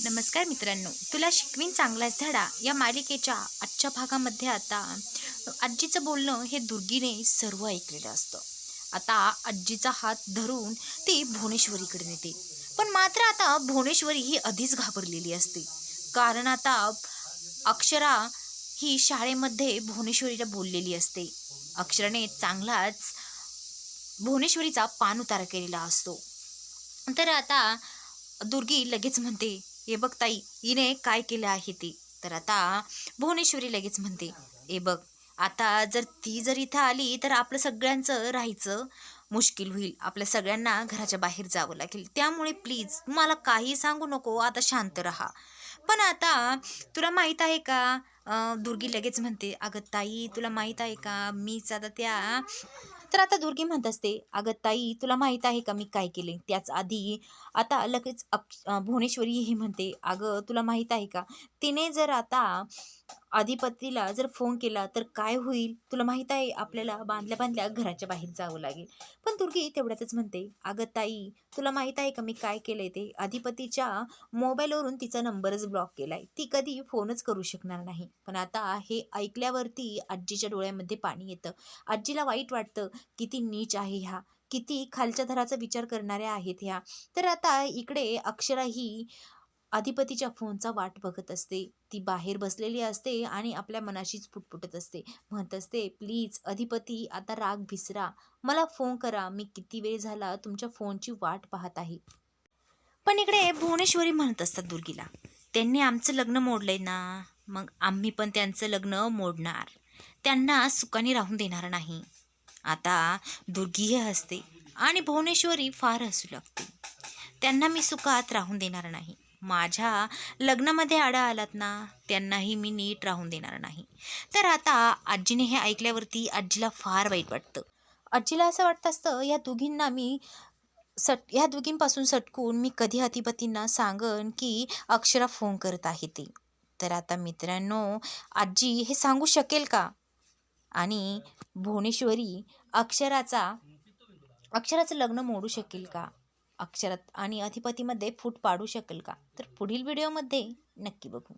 नमस्कार मित्रांनो. तुला शिकवीन चांगलाच धडा या मालिकेच्या आजच्या भागामध्ये आता आजीचं बोलणं हे दुर्गीने सर्व ऐकलेलं असतं. आता आजीचा हात धरून ती भुवनेश्वरीकडे नेते. पण मात्र आता भुवनेश्वरी ही आधीच घाबरलेली असते. कारण आता अक्षरा ही शाळेमध्ये भुवनेश्वरीला बोललेली असते. अक्षराने चांगलाच भुवनेश्वरीचा पान उतारा केलेला असतो. तर आता दुर्गी लगेच म्हणते हे बघ ताई हिने काय केलं आहे ते? तर आता भुवनेश्वरी लगेच म्हणते हे बघ आता जर ती जर इथं आली तर आपलं सगळ्यांचं राहायचं मुश्किल होईल. आपल्या सगळ्यांना घराच्या बाहेर जावं लागेल. त्यामुळे प्लीज मला काही सांगू नको. आता शांत राहा. पण आता तुला माहीत आहे का? दुर्गी लगेच म्हणते अगं ताई तुला माहीत आहे का? मीच आता त्या तर आता दुर्गी म्हणत असते अगं ताई तुला माहीत आहे का मी काय केले? त्याच आधी आता लगेच अक्ष भुवनेश्वरी ही म्हणते अगं तुला माहीत आहे का? तिने जर आता अधिपतीला जर फोन केला तर काय होईल? तुला माहीत आहे आपल्याला बांधल्या बांधल्या घराच्या बाहेर जावं लागेल. पण दुर्गी तेवढ्यातच म्हणते अगं ताई तुला माहीत आहे का मी काय केलंय ते? अधिपतीच्या मोबाईलवरून तिचा नंबरच ब्लॉक केलाय. ती कधी फोनच करू शकणार नाही. पण आता हे ऐकल्यावरती आजीच्या डोळ्यामध्ये पाणी येतं. आजीला वाईट वाटतं किती नीच आहे ह्या. किती खालच्या थराचा विचार करणाऱ्या आहेत ह्या. तर आता इकडे अक्षरा ही अधिपतीच्या फोनचा वाट बघत असते. ती बाहेर बसलेली असते आणि आपल्या मनाशीच पुटपुटत असते. म्हणत असते प्लीज अधिपती आता राग विसरा. मला फोन करा. मी किती वेळ झाला तुमच्या फोनची वाट पाहत आहे. पण इकडे भुवनेश्वरी म्हणत असतात दुर्गीला त्यांनी आमचं लग्न मोडलंय ना. मग आम्ही पण त्यांचं लग्न मोडणार. त्यांना सुखाने राहून देणार नाही. आता दुर्गी हे हसते आणि भुवनेश्वरी फार हसू लागते. त्यांना मी सुखात राहून देणार नाही. माझ्या लग्नामध्ये आडा आलात ना त्यांनाही मी नीट राहून देणार नाही. तर आता आजीने हे ऐकल्यावरती आजीला फार वाईट वाटतं. आजीला असं वाटतं असतं या दोघींना मी सट ह्या दोघींपासून सटकून मी कधी अतिपतींना सांगन की अक्षरा फोन करत आहे ते. तर आता मित्रांनो आजी हे सांगू शकेल का? आणि भुवनेश्वरी अक्षराचा अक्षराचं लग्न मोडू शकेल का? अक्षरात आणि अधिपतीमध्ये फूट पाडू शकेल का? तर पुढील व्हिडिओमध्ये नक्की बघू.